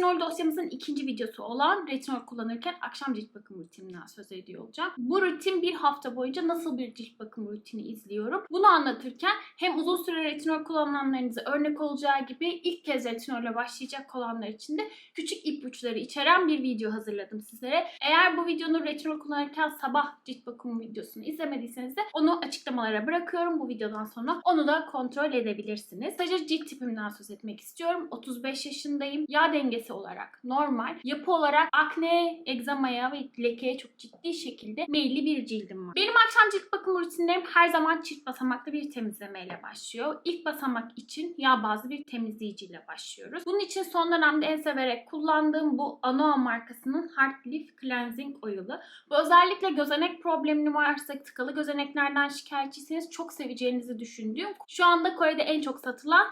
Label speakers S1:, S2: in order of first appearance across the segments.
S1: retinol dosyamızın ikinci videosu olan retinol kullanırken akşam cilt bakım rutininden söz ediyor olacağım. Bu rutin bir hafta boyunca nasıl bir cilt bakım rutini izliyorum. Bunu anlatırken hem uzun süre retinol kullananlarınıza örnek olacağı gibi ilk kez retinolle başlayacak olanlar için de küçük ipuçları içeren bir video hazırladım sizlere. Eğer bu videonun retinol kullanırken sabah cilt bakımı videosunu izlemediyseniz de onu açıklamalara bırakıyorum. Bu videodan sonra onu da kontrol edebilirsiniz. Kısaca cilt tipimden söz etmek istiyorum. 35 yaşındayım. Yağ dengesi olarak normal. Yapı olarak akne, egzamaya ve lekeye çok ciddi şekilde meyilli bir cildim var. Benim akşam cilt bakım rutinlerim her zaman çift basamaklı bir temizlemeyle başlıyor. İlk basamak için yağ bazlı bir temizleyiciyle başlıyoruz. Bunun için son dönemde en severek kullandığım bu Anoa markasının Heart Leaf Cleansing Oil'ı. Bu özellikle gözenek problemi varsa tıkalı gözeneklerden şikayetçiyseniz çok seveceğinizi düşündüğüm şu anda Kore'de en çok satılan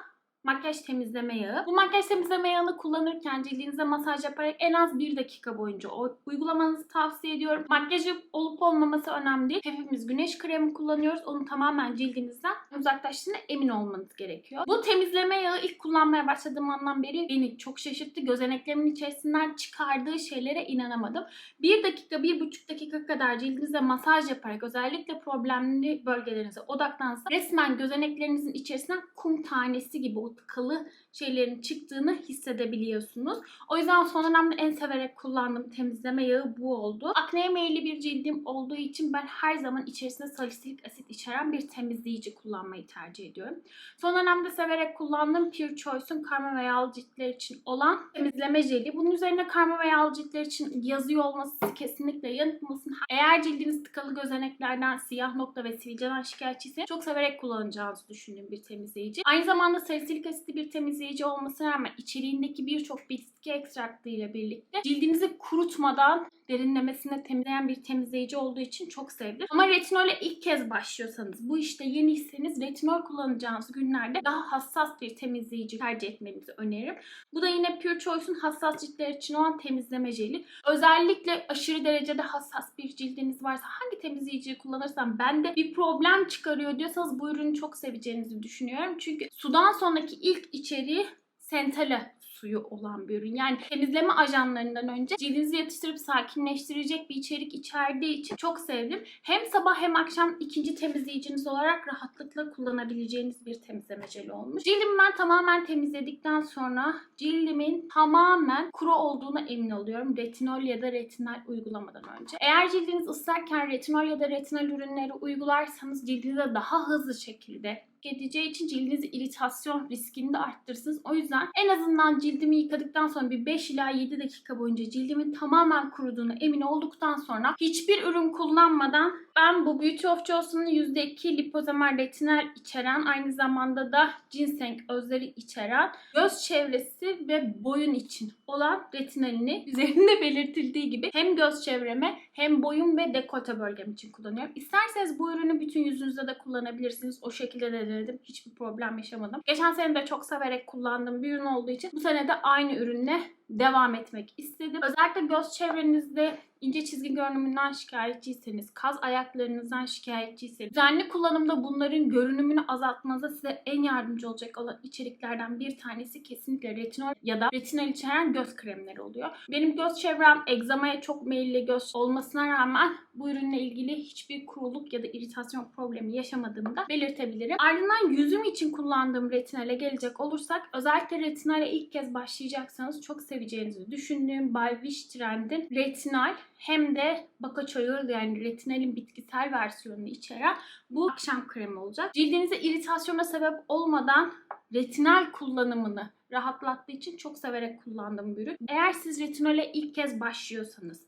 S1: makyaj temizleme yağı. Bu makyaj temizleme yağını kullanırken cildinize masaj yaparak en az 1 dakika boyunca o uygulamanızı tavsiye ediyorum. Makyajı olup olmaması önemli değil. Hepimiz güneş kremi kullanıyoruz. Onu tamamen cildinizden uzaklaştığına emin olmanız gerekiyor. Bu temizleme yağı ilk kullanmaya başladığım andan beri beni çok şaşırttı. Gözeneklerimin içerisinden çıkardığı şeylere inanamadım. 1 dakika, 1,5 dakika kadar cildinize masaj yaparak özellikle problemli bölgelerinize odaklansa resmen gözeneklerinizin içerisinden kum tanesi gibi o şeylerin çıktığını hissedebiliyorsunuz. O yüzden son dönemde en severek kullandığım temizleme yağı bu oldu. Akneye meyilli bir cildim olduğu için ben her zaman içerisinde salisilik asit içeren bir temizleyici kullanmayı tercih ediyorum. Son dönemde severek kullandığım Pure Choice'un karma ve yağlı ciltler için olan temizleme jeli. Bunun üzerine karma ve yağlı ciltler için yazıyor olması kesinlikle yanıltmasın. Eğer cildiniz tıkalı gözeneklerden, siyah nokta ve sivilceden şikayetçiyse çok severek kullanacağınızı düşündüğüm bir temizleyici. Aynı zamanda salisilik asitli bir temizleyici olmasına rağmen içeriğindeki birçok bitki ekstraktı ile birlikte cildinizi kurutmadan derinlemesine temizleyen bir temizleyici olduğu için çok sevdim. Ama retinole ilk kez başlıyorsanız, bu işte yeniyseniz retinol kullanacağınız günlerde daha hassas bir temizleyici tercih etmenizi öneririm. Bu da yine Pure Choice'un hassas ciltler için olan temizleme jeli. Özellikle aşırı derecede hassas bir cildiniz varsa hangi temizleyiciyi kullanırsam bende bir problem çıkarıyor diyorsanız bu ürünü çok seveceğinizi düşünüyorum. Çünkü sudan sonraki ilk içeriği Centella suyu olan bir ürün. Yani temizleme ajanlarından önce cildinizi yatıştırıp sakinleştirecek bir içerik içerdiği için çok sevdim. Hem sabah hem akşam ikinci temizleyiciniz olarak rahatlıkla kullanabileceğiniz bir temizleme jeli olmuş. Cildimi ben tamamen temizledikten sonra cildimin tamamen kuru olduğuna emin oluyorum. Retinol ya da retinal uygulamadan önce. Eğer cildiniz ıslakken retinol ya da retinal ürünleri uygularsanız cildinize daha hızlı şekilde edeceği için cildiniz iritasyon riskini de arttırırsınız. O yüzden en azından cildimi yıkadıktan sonra bir 5 ila 7 dakika boyunca cildimin tamamen kuruduğunu emin olduktan sonra hiçbir ürün kullanmadan ben bu Beauty of Johnson'ın %2 lipozamer retinal içeren aynı zamanda da ginseng özleri içeren göz çevresi ve boyun için olan retinalini üzerinde belirtildiği gibi hem göz çevreme hem boyun ve dekolte bölgem için kullanıyorum. İsterseniz bu ürünü bütün yüzünüzde de kullanabilirsiniz. O şekilde de denedim. Hiçbir problem yaşamadım. Geçen sene de çok severek kullandığım bir ürün olduğu için bu sene de aynı ürünle devam etmek istedim. Özellikle göz çevrenizde ince çizgi görünümünden şikayetçiyseniz, kaz ayaklarınızdan şikayetçiyseniz, düzenli kullanımda bunların görünümünü azaltmanıza size en yardımcı olacak olan içeriklerden bir tanesi kesinlikle retinol ya da retinol içeren göz kremleri oluyor. Benim göz çevrem egzamaya çok meyilli göz olmasına rağmen bu ürünle ilgili hiçbir kuruluk ya da iritasyon problemi yaşamadığımı da belirtebilirim. Ardından yüzüm için kullandığım retinale gelecek olursak özellikle retinale ilk kez başlayacaksanız çok seveceğinizi düşündüğüm By Wish Trend'in retinal hem de bakaçoyu yani retinalin bitkisel versiyonunu içeren bu akşam kremi olacak. Cildinize iritasyona sebep olmadan retinal kullanımını rahatlattığı için çok severek kullandığım bir ürün. Eğer siz retinole ilk kez başlıyorsanız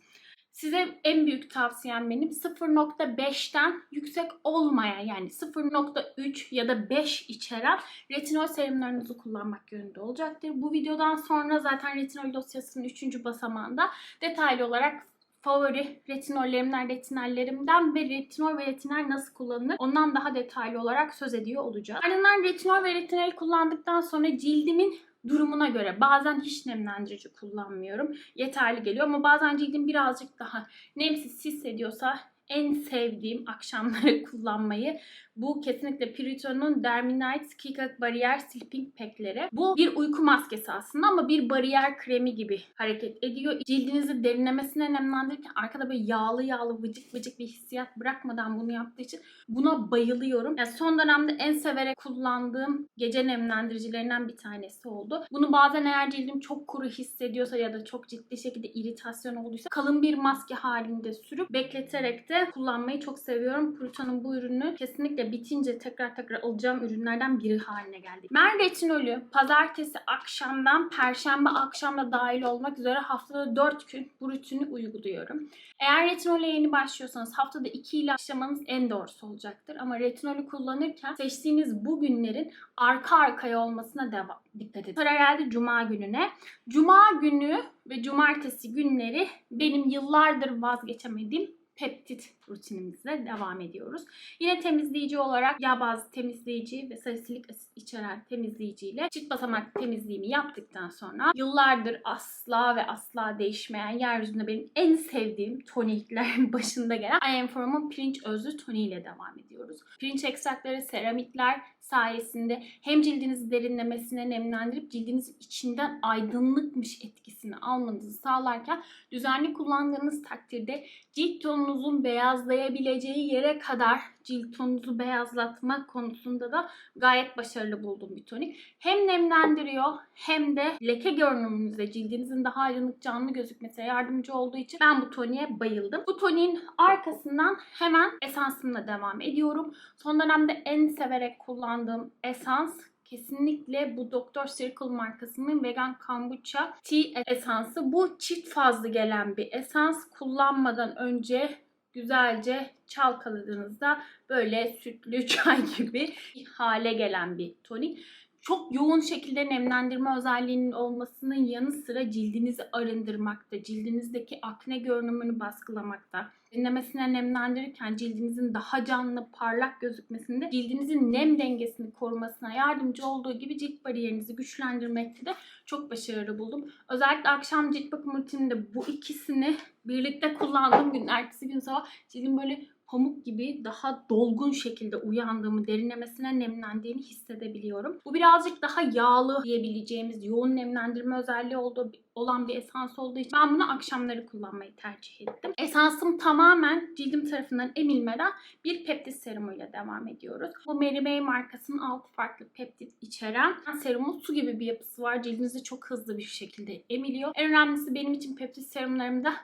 S1: Size en büyük tavsiyem benim 0.5'ten yüksek olmayan yani 0.3 ya da 5 içeren retinol serumlarınızı kullanmak yönünde olacaktır. Bu videodan sonra zaten retinol dosyasının 3. basamağında detaylı olarak favori retinollerimden, retinallerimden ve retinol ve retinal nasıl kullanılır ondan daha detaylı olarak söz ediyor olacağım. Ardından retinol ve retinal kullandıktan sonra cildimin durumuna göre bazen hiç nemlendirici kullanmıyorum. Yeterli geliyor ama bazen cildim birazcık daha nemsiz hissediyorsa en sevdiğim akşamları kullanmayı Bu kesinlikle Pirito'nun Derminite Kikak Bariyer Sleeping Pack'leri. Bu bir uyku maskesi aslında ama bir bariyer kremi gibi hareket ediyor. Cildinizi derinlemesine nemlendirirken arkada böyle yağlı yağlı vıcık vıcık bir hissiyat bırakmadan bunu yaptığı için buna bayılıyorum. Yani son dönemde en severek kullandığım gece nemlendiricilerinden bir tanesi oldu. Bunu bazen eğer cildim çok kuru hissediyorsa ya da çok ciddi şekilde iritasyon olduysa kalın bir maske halinde sürüp bekleterek de kullanmayı çok seviyorum. Purito'nun bu ürünü kesinlikle bitince tekrar tekrar alacağım ürünlerden biri haline geldi. Ben retinolü pazartesi akşamdan perşembe akşamda dahil olmak üzere haftada 4 gün bu rutini uyguluyorum. Eğer retinole yeni başlıyorsanız haftada 2 ile başlamanız en doğrusu olacaktır. Ama retinolü kullanırken seçtiğiniz bu günlerin arka arkaya olmasına devam, dikkat edin. Sıra geldi Cuma gününe. Cuma günü ve Cumartesi günleri benim yıllardır vazgeçemediğim peptit rutinimizle devam ediyoruz. Yine temizleyici olarak yağ bazlı temizleyici ve salisilik asit içeren temizleyiciyle çift basamak temizliğimi yaptıktan sonra yıllardır asla ve asla değişmeyen yeryüzünde benim en sevdiğim toniklerin başında gelen I Am From'un pirinç özlü toniğiyle devam ediyoruz. Pirinç ekstrakları, seramitler sayesinde hem cildinizi derinlemesine nemlendirip cildinizin içinden aydınlıkmış etkisini almanızı sağlarken düzenli kullandığınız takdirde cilt tonunuzun beyazlayabileceği yere kadar cilt tonunuzu beyazlatma konusunda da gayet başarılı buldum bir tonik. Hem nemlendiriyor hem de leke görünümünüzde cildinizin daha aydınlık canlı gözükmesine yardımcı olduğu için ben bu toniğe bayıldım. Bu toniğin arkasından hemen esansımla devam ediyorum. Son dönemde en severek kullandığım esans kesinlikle bu Dr. Circle markasının vegan kombucha tea esansı. Bu çift fazlı gelen bir esans. Kullanmadan önce güzelce çalkaladığınızda böyle sütlü çay gibi hale gelen bir tonik. Çok yoğun şekilde nemlendirme özelliğinin olmasının yanı sıra cildinizi arındırmakta, cildinizdeki akne görünümünü baskılamakta, dinlemesine nemlendirirken cildinizin daha canlı, parlak gözükmesinde cildinizin nem dengesini korumasına yardımcı olduğu gibi cilt bariyerinizi güçlendirmekte de çok başarılı buldum. Özellikle akşam cilt bakım rutininde bu ikisini birlikte kullandığım gün, ertesi gün sabah cildim böyle pamuk gibi daha dolgun şekilde uyandığımı, derinlemesine nemlendiğini hissedebiliyorum. Bu birazcık daha yağlı diyebileceğimiz yoğun nemlendirme özelliği olduğu, olan bir esans olduğu için ben bunu akşamları kullanmayı tercih ettim. Esansım tamamen cildim tarafından emilmeden bir peptit serumuyla devam ediyoruz. Bu Mary May markasının 6 farklı peptit içeren serumun su gibi bir yapısı var. Cildinizi çok hızlı bir şekilde emiliyor. En önemlisi benim için peptit serumlarımda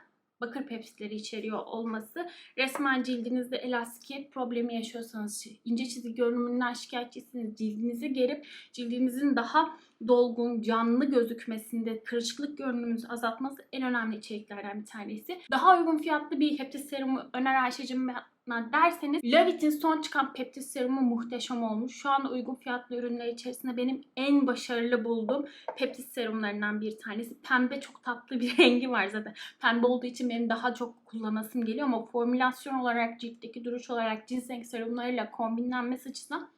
S1: bakır peptitleri içeriyor olması. Resmen cildinizde elastikiyet problemi yaşıyorsanız, ince çizgi görünümünden şikayetçisiniz, cildinizi gerip cildinizin daha dolgun, canlı gözükmesinde kırışıklık görünümünüzü azaltması en önemli içeriklerden bir tanesi. Daha uygun fiyatlı bir peptit serumu öner Ayşe'cim derseniz Lavit'in son çıkan peptit serumu muhteşem olmuş. Şu anda uygun fiyatlı ürünler içerisinde benim en başarılı bulduğum peptit serumlarından bir tanesi. Pembe çok tatlı bir rengi var zaten. Pembe olduğu için benim daha çok kullanasım geliyor ama formülasyon olarak, ciltteki duruş olarak ginseng serumlarıyla kombinlenmesi açısından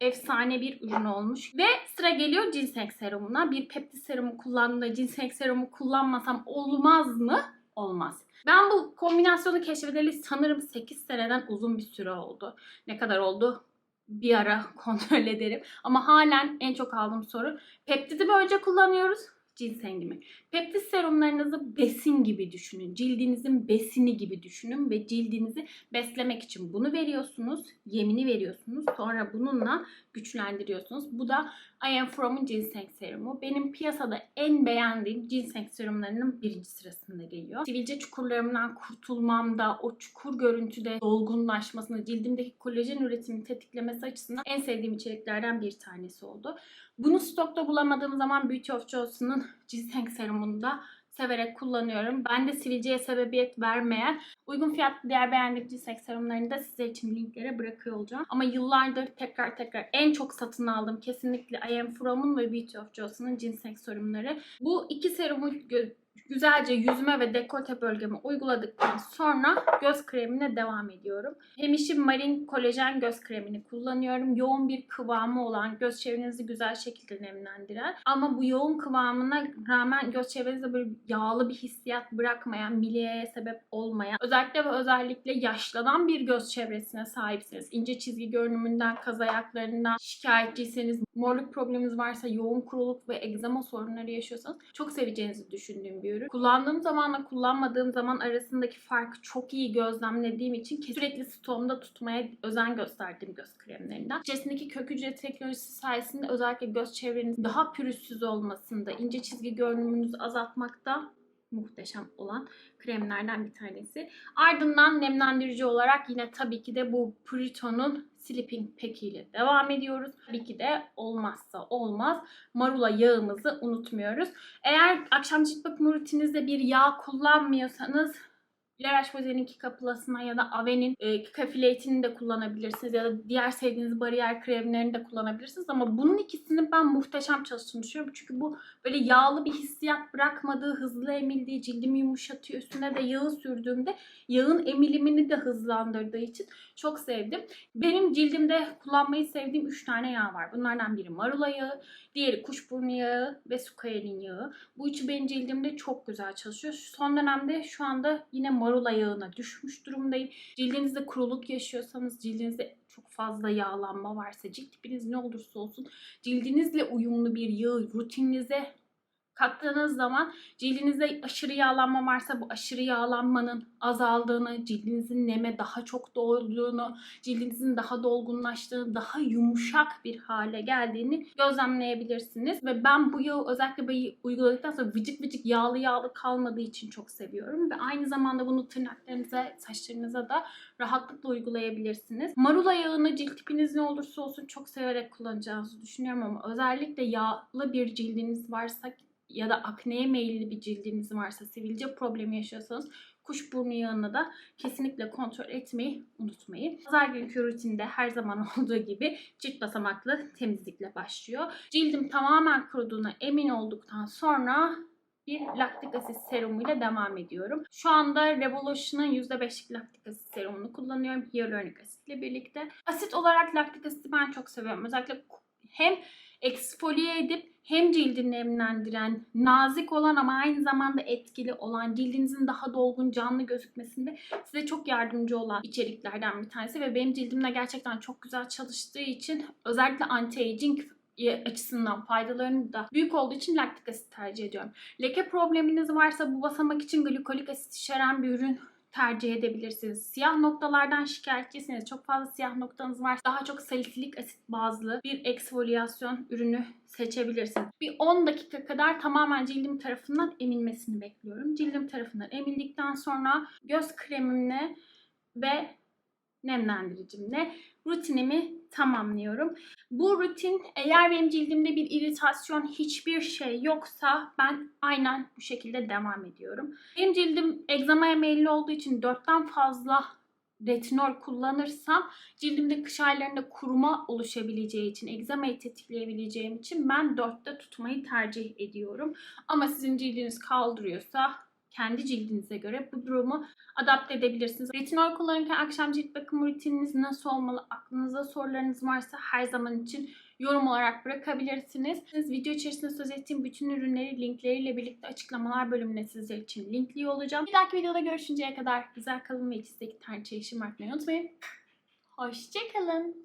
S1: efsane bir ürün olmuş. Ve sıra geliyor ginseng serumuna. Bir peptit serumu kullandığımda ginseng serumu kullanmasam olmaz mı? Olmaz. Ben bu kombinasyonu keşfedeli sanırım 8 seneden uzun bir süre oldu. Ne kadar oldu? Bir ara kontrol ederim. Ama halen en çok aldığım soru peptidi önce kullanıyoruz? Ginseng'i mi? Peptit serumlarınızı besin gibi düşünün. Cildinizin besini gibi düşünün ve cildinizi beslemek için bunu veriyorsunuz. Yemini veriyorsunuz. Sonra bununla güçlendiriyorsunuz. Bu da I Am From'un ginseng serumu. Benim piyasada en beğendiğim ginseng serumlarının birinci sırasında geliyor. Sivilce çukurlarımdan kurtulmamda, o çukur görüntüde dolgunlaşmasını, cildimdeki kolajen üretimini tetiklemesi açısından en sevdiğim içeriklerden bir tanesi oldu. Bunu stokta bulamadığım zaman Beauty of Johnson'ın ginseng serumunda severek kullanıyorum. Ben de sivilceye sebebiyet vermeyen uygun fiyatlı diğer beğendiğim ginseng serumlarını da sizler için linklere bırakıyor olacağım. Ama yıllardır tekrar tekrar en çok satın aldığım kesinlikle I Am From'un ve Beauty of Johnson'ın ginseng serumları. Bu iki serumu güzelce yüzüme ve dekolte bölgeme uyguladıktan sonra göz kremine devam ediyorum. Hemişim Marin Kolajen göz kremini kullanıyorum. Yoğun bir kıvamı olan, göz çevrenizi güzel şekilde nemlendiren ama bu yoğun kıvamına rağmen göz çevrenizde böyle yağlı bir hissiyat bırakmayan, miliyeye sebep olmayan, özellikle ve özellikle yaşlanan bir göz çevresine sahipseniz, ince çizgi görünümünden, kaz ayaklarından şikayetçiyseniz, morluk probleminiz varsa, yoğun kuruluk ve egzama sorunları yaşıyorsanız çok seveceğinizi düşündüğüm bir ürün. Kullandığım zamanla kullanmadığım zaman arasındaki farkı çok iyi gözlemlediğim için sürekli stoğumda tutmaya özen gösterdiğim göz kremlerinden. İçerisindeki kök hücre teknolojisi sayesinde özellikle göz çevreniz daha pürüzsüz olmasında, ince çizgi görünümünüzü azaltmakta muhteşem olan kremlerden bir tanesi. Ardından nemlendirici olarak yine tabii ki de bu Purito'nun Sleeping Pack ile devam ediyoruz. Tabii ki de olmazsa olmaz marula yağımızı unutmuyoruz. Eğer akşam cilt bakım rutininizde bir yağ kullanmıyorsanız La Roche-Posay'nin Kika Plus'ına ya da Ave'nin e, Kika Filate'ini de kullanabilirsiniz ya da diğer sevdiğiniz bariyer kremlerini de kullanabilirsiniz ama bunun ikisinin ben muhteşem çalıştığını düşünüyorum. Çünkü bu böyle yağlı bir hissiyat bırakmadığı, hızlı emildiği, cildimi yumuşatıyor. Üstüne de yağı sürdüğümde yağın emilimini de hızlandırdığı için çok sevdim. Benim cildimde kullanmayı sevdiğim 3 tane yağ var. Bunlardan biri marula yağı, diğeri kuşburnu yağı ve sukayerin yağı. Bu üçü benim cildimde çok güzel çalışıyor. Son dönemde şu anda yine marula yağına düşmüş durumdayım. Cildinizde kuruluk yaşıyorsanız, cildinizde çok fazla yağlanma varsa, cilt tipiniz ne olursa olsun cildinizle uyumlu bir yağı rutininize kattığınız zaman cildinizde aşırı yağlanma varsa bu aşırı yağlanmanın azaldığını, cildinizin neme daha çok dolduğunu, cildinizin daha dolgunlaştığını, daha yumuşak bir hale geldiğini gözlemleyebilirsiniz. Ve ben bu yağı özellikle böyle uyguladıktan sonra vıcık vıcık yağlı yağlı kalmadığı için çok seviyorum. Ve aynı zamanda bunu tırnaklarınıza, saçlarınıza da rahatlıkla uygulayabilirsiniz. Marula yağını cilt tipiniz ne olursa olsun çok severek kullanacağınızı düşünüyorum ama özellikle yağlı bir cildiniz varsa ya da akneye meyilli bir cildiniz varsa, sivilce problemi yaşıyorsanız kuşburnu yağını da kesinlikle kontrol etmeyi unutmayın. Pazar günkü rutinde her zaman olduğu gibi cilt basamaklı temizlikle başlıyor. Cildim tamamen kuruduğuna emin olduktan sonra bir laktik asit serumuyla devam ediyorum. Şu anda Revolution'ın %5'lik laktik asit serumunu kullanıyorum. Hyaluronik asitle birlikte. Asit olarak laktik asiti ben çok seviyorum. Özellikle hem eksfoliye edip hem cildi nemlendiren, nazik olan ama aynı zamanda etkili olan, cildinizin daha dolgun, canlı gözükmesinde size çok yardımcı olan içeriklerden bir tanesi ve benim cildimde gerçekten çok güzel çalıştığı için özellikle anti-aging açısından faydalarını da büyük olduğu için laktik asit tercih ediyorum. Leke probleminiz varsa bu basamak için glikolik asit içeren bir ürün tercih edebilirsiniz. Siyah noktalardan şikayetçisiniz. Çok fazla siyah noktanız var. Daha çok salisilik asit bazlı bir eksfoliyasyon ürünü seçebilirsiniz. Bir 10 dakika kadar tamamen cildim tarafından emilmesini bekliyorum. Cildim tarafından emildikten sonra göz kremimle ve nemlendiricimle rutinimi tamamlıyorum. Bu rutin eğer benim cildimde bir iritasyon hiçbir şey yoksa ben aynen bu şekilde devam ediyorum. Benim cildim egzamaya meyilli olduğu için 4'ten fazla retinol kullanırsam cildimde kış aylarında kuruma oluşabileceği için, egzamayı tetikleyebileceğim için ben 4'te tutmayı tercih ediyorum. Ama sizin cildiniz kaldırıyorsa kendi cildinize göre bu durumu adapte edebilirsiniz. Retinol kullanırken akşam cilt bakım rutininiz nasıl olmalı? Aklınızda sorularınız varsa her zaman için yorum olarak bırakabilirsiniz. Video içerisinde söz ettiğim bütün ürünleri linkleriyle birlikte açıklamalar bölümüne sizler için linkliyor olacağım. Bir dahaki videoda görüşünceye kadar güzel kalın ve içinizdeki tercih işimi unutmayın. Hoşçakalın.